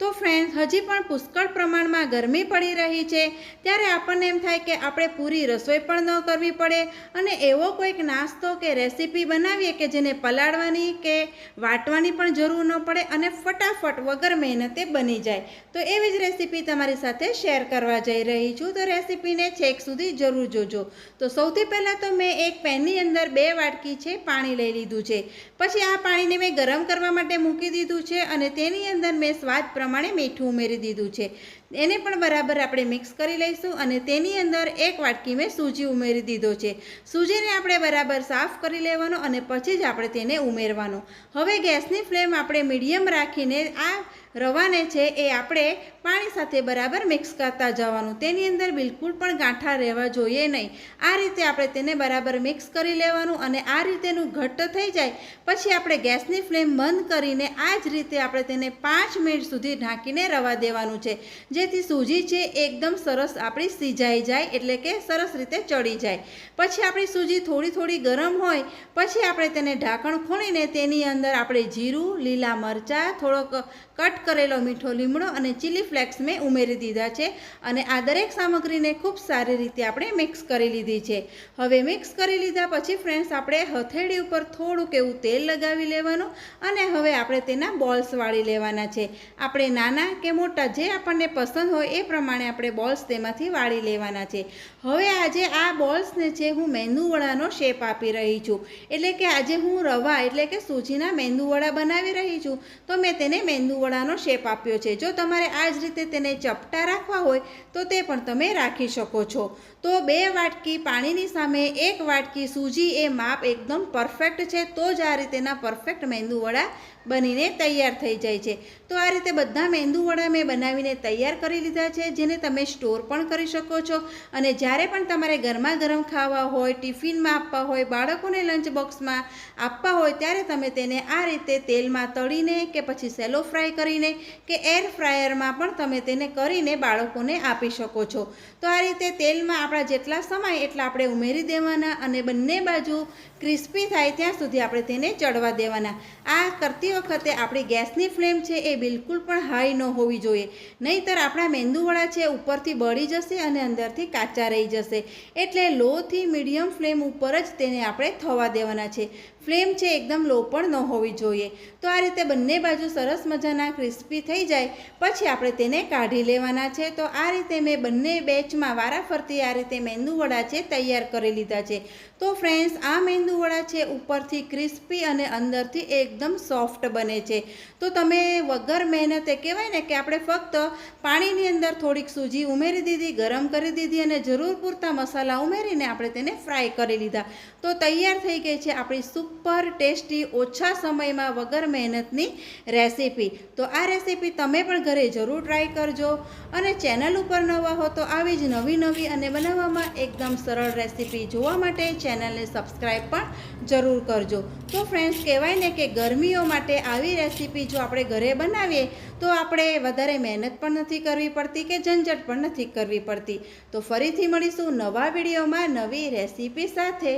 તો ફ્રેન્ડ્સ હજી પણ પુષ્કળ પ્રમાણમાં ગરમી પડી રહી છે. ત્યારે આપણને એમ થાય કે આપણે પૂરી રસોઈ પણ ન કરવી પડે અને એવો કોઈક નાસ્તો કે રેસીપી બનાવીએ કે જેને પલાળવાની કે વાટવાની પણ જરૂર ન પડે અને ફટાફટ વગર મહેનતે બની જાય. તો એવી જ રેસીપી તમારી સાથે શેર કરવા જઈ રહી છું. તો રેસીપીને છેક સુધી જરૂર જોજો. તો સૌથી પહેલાં તો મેં એક પેનની અંદર બે વાટકી છે પાણી લઈ લીધું છે. પછી આ પાણીને મેં ગરમ કરવા માટે મૂકી દીધું છે અને તેની અંદર મેં સ્વાદ પ્રમાણે મીઠું ઉમેરી દીધું છે. એને પણ બરાબર આપણે મિક્સ કરી લઈશું અને તેની અંદર એક વાટકી મેં સૂજી ઉમેરી દીધો છે. સૂજીને આપણે બરાબર સાફ કરી લેવાનો અને પછી જ આપણે તેને ઉમેરવાનો. હવે ગેસની ફ્લેમ આપણે મીડિયમ રાખીને આ રવાને છે એ આપણે પાણી સાથે બરાબર મિક્સ કરતા જવાનું. તેની અંદર બિલકુલ પણ ગાંઠા રહેવા જોઈએ નહીં. આ રીતે આપણે તેને બરાબર મિક્સ કરી લેવાનું અને આ રીતેનું ઘટ્ટ થઈ જાય, પછી આપણે ગેસની ફ્લેમ બંધ કરીને આ જ રીતે આપણે તેને પાંચ મિનિટ સુધી ઢાંકીને રવા દેવાનું છે. જેથી સૂજી છે એકદમ સરસ આપણી સીજાઈ જાય, એટલે કે સરસ રીતે ચડી જાય. પછી આપણી સૂજી થોડી થોડી ગરમ હોય, પછી આપણે તેને ઢાંકણ ખોલીને તેની અંદર આપણે જીરું, લીલા મરચાં, થોડોક કટ કરેલો મીઠો લીમડો અને ચીલી ફ્લેક્સ મેં ઉમેરી દીધા છે અને આ દરેક સામગ્રીને ખૂબ સારી રીતે આપણે મિક્સ કરી લીધી છે. હવે મિક્સ કરી લીધા પછી ફ્રેન્ડ્સ આપણે હથેળી ઉપર થોડુંક એવું તેલ લગાવી લેવાનું અને હવે આપણે તેના બોલ્સ વાળી લેવાના છે. આપણે નાના કે મોટા જે આપણને પસંદ હોય એ પ્રમાણે આપણે બોલ્સ તેમાંથી વાળી લેવાના છે. હવે આજે આ બોલ્સને છે હું મેંદુવડાનો શેપ આપી રહી છું, એટલે કે આજે હું રવા એટલે કે સૂજીના મેંદુવડા બનાવી રહી છું, તો મેં તેને મેંદુવડાનો શેપ આપ્યો છે. જો તમારે આ જ રીતે તેને ચપટા રાખવા હોય, તો તે પણ તમે રાખી શકો છો. તો બે વાટકી પાણીની સામે એક વાટકી સૂજી એ માપ એકદમ પરફેક્ટ છે, તો જ આ રીતેના પરફેક્ટ મેંદુવડા બનીને તૈયાર થઈ જાય છે. તો આ રીતે બધા મેંદુવડા મેં બનાવીને તૈયાર કરી લીધા છે, જેને તમે સ્ટોર પણ કરી શકો છો. અને જ્યારે પણ તમારે ગરમા ગરમ ખાવા હોય, ટિફિનમાં આપવા હોય, બાળકોને લંચ બોક્સમાં આપવા હોય, ત્યારે તમે તેને આ રીતે તેલમાં તળીને કે પછી સેલો ફ્રાય કરીને કે એર ફ્રાયરમાં પણ તમે તેને કરીને બાળકોને આપી શકો છો. તો આ રીતે તેલમાં આપણા જેટલા સમય એટલા આપણે ઉમેરી દેવાના અને બંને બાજુ ક્રિસ્પી થાય ત્યાં સુધી આપણે તેને ચડવા દેવાના. આ કરતી વખતે આપણી ગેસની ફ્લેમ છે એ બિલકુલ પણ હાઈ ન હોવી જોઈએ. નહીંતર આપણા મેંદુવડા છે ઉપરથી બળી જશે અને અંદરથી કાચા રહી જશે. એટલે લોથી મીડિયમ ફ્લેમ ઉપર જ તેને આપણે થવા દેવાના છે. ફ્લેમ છે એકદમ લો પણ ન હોવી જોઈએ. તો આ રીતે બંને બાજુ સરસ મજાના ક્રિસ્પી થઈ જાય, પછી આપણે તેને કાઢી લેવાના છે. તો આ રીતે મેં બંને બેચમાં વારાફરતી આ રીતે મેંદુવડા છે તૈયાર કરી લીધા છે. તો ફ્રેન્ડ્સ, આ મેંદુવડા છે ઉપરથી ક્રિસ્પી અને અંદરથી એકદમ સોફ્ટ બને છે. તો તમે વગર મહેનતે કહેવાય ને કે આપણે ફક્ત પાણીની અંદર થોડીક સૂજી ઉમેરી દીધી, ગરમ કરી દીધી અને જરૂર પૂરતા મસાલા ઉમેરીને આપણે તેને ફ્રાય કરી લીધા. તો તૈયાર થઈ ગઈ છે આપણી સુપર ટેસ્ટી ઓછા સમયમાં વગર મહેનતની રેસીપી. તો આ રેસીપી તમે પણ ઘરે જરૂર ટ્રાય કરજો અને ચેનલ ઉપર નવા હો તો આવી જ નવી નવી અને બનાવવામાં એકદમ સરળ રેસીપી જોવા માટે ચેનલને સબસ્ક્રાઈબ પણ જરૂર કરજો. તો ફ્રેન્ડ્સ કહેવાય ને કે ગરમીઓ માટે આવી રેસીપી જો આપણે ઘરે બનાવીએ, તો આપણે વધારે મહેનત પણ નથી કરવી પડતી કે ઝંઝટ પણ નથી કરવી પડતી. તો ફરીથી મળીશું નવા વિડીયોમાં નવી રેસીપી સાથે.